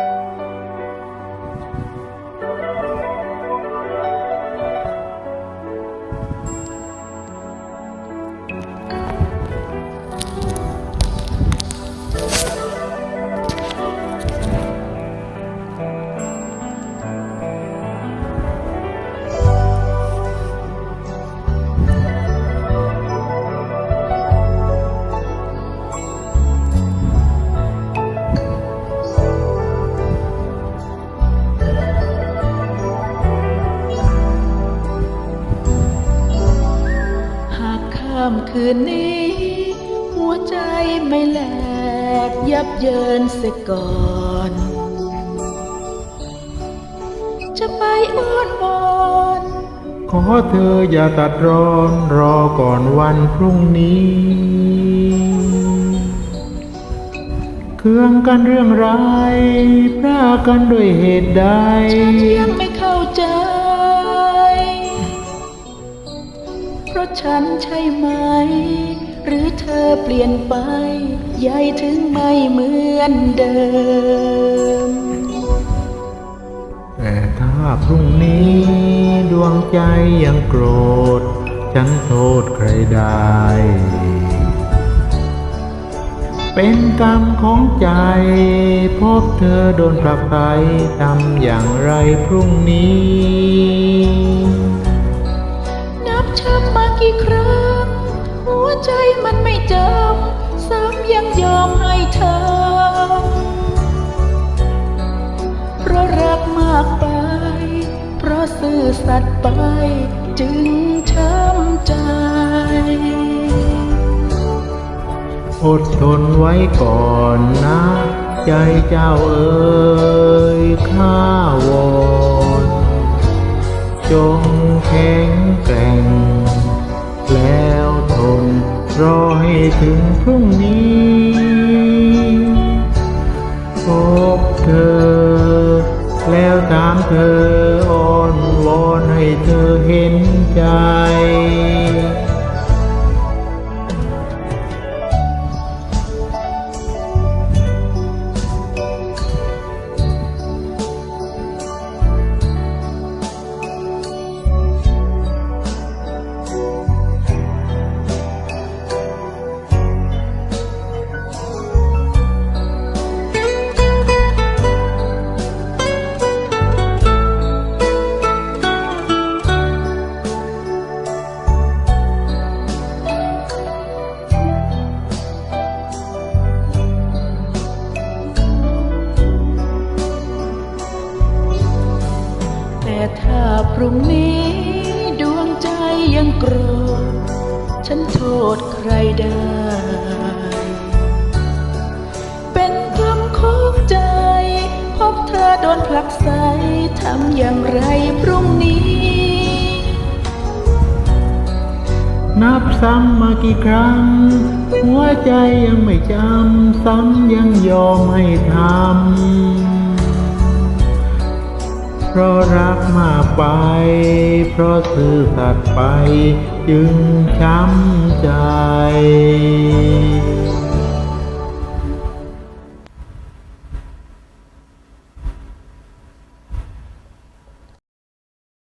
หากข้ามคืนนี้ หัวใจไม่แหลกยับเยินเสียก่อน จะไปอ้อนวอนขอเธออย่าตัดร้อนรอก่อนวันพรุ่งนี้เครื่องกันเรื่องไรพรากันด้วยเหตุใดยังไม่เข้าใจ ฉันใช่ไหม หรือเธอเปลี่ยนไป ใหญ่ถึงไม่เหมือนเดิม แต่ถ้าพรุ่งนี้ดวงใจยังโกรธ ฉันโทษใครได้ เป็นกรรมของใจ พบเธอโดนผลักไสทำอย่างไรพรุ่งนี้ กี่ครั้ง หัวใจมันไม่จำซ้ำยังยอมให้เธอ เพราะรักมากไป เพราะซื่อสัตย์ไป จึงช้ำใจ อดทนไว้ก่อนนะ ใจเจ้าเอ๋ยข้าวอนจงแข็งแกร่ง แล้วทนรอให้ถึงพรุ่งนี้พบเธอ แล้วถามเธออ้อนวอนให้เธอเห็นใจ ถ้าพรุ่งนี้ดวงใจยังโกรธ ฉันโทษใครได้ เป็นกรรมของใจ พบเธอโดนผลักไสทำอย่างไรพรุ่งนี้ นับซ้ำมากี่ครั้ง หัวใจยังไม่จำ ซ้ำยังยอมให้ทำ เพราะรักมากไป เพราะซื่อสัตย์ไปจึงช้ำใจ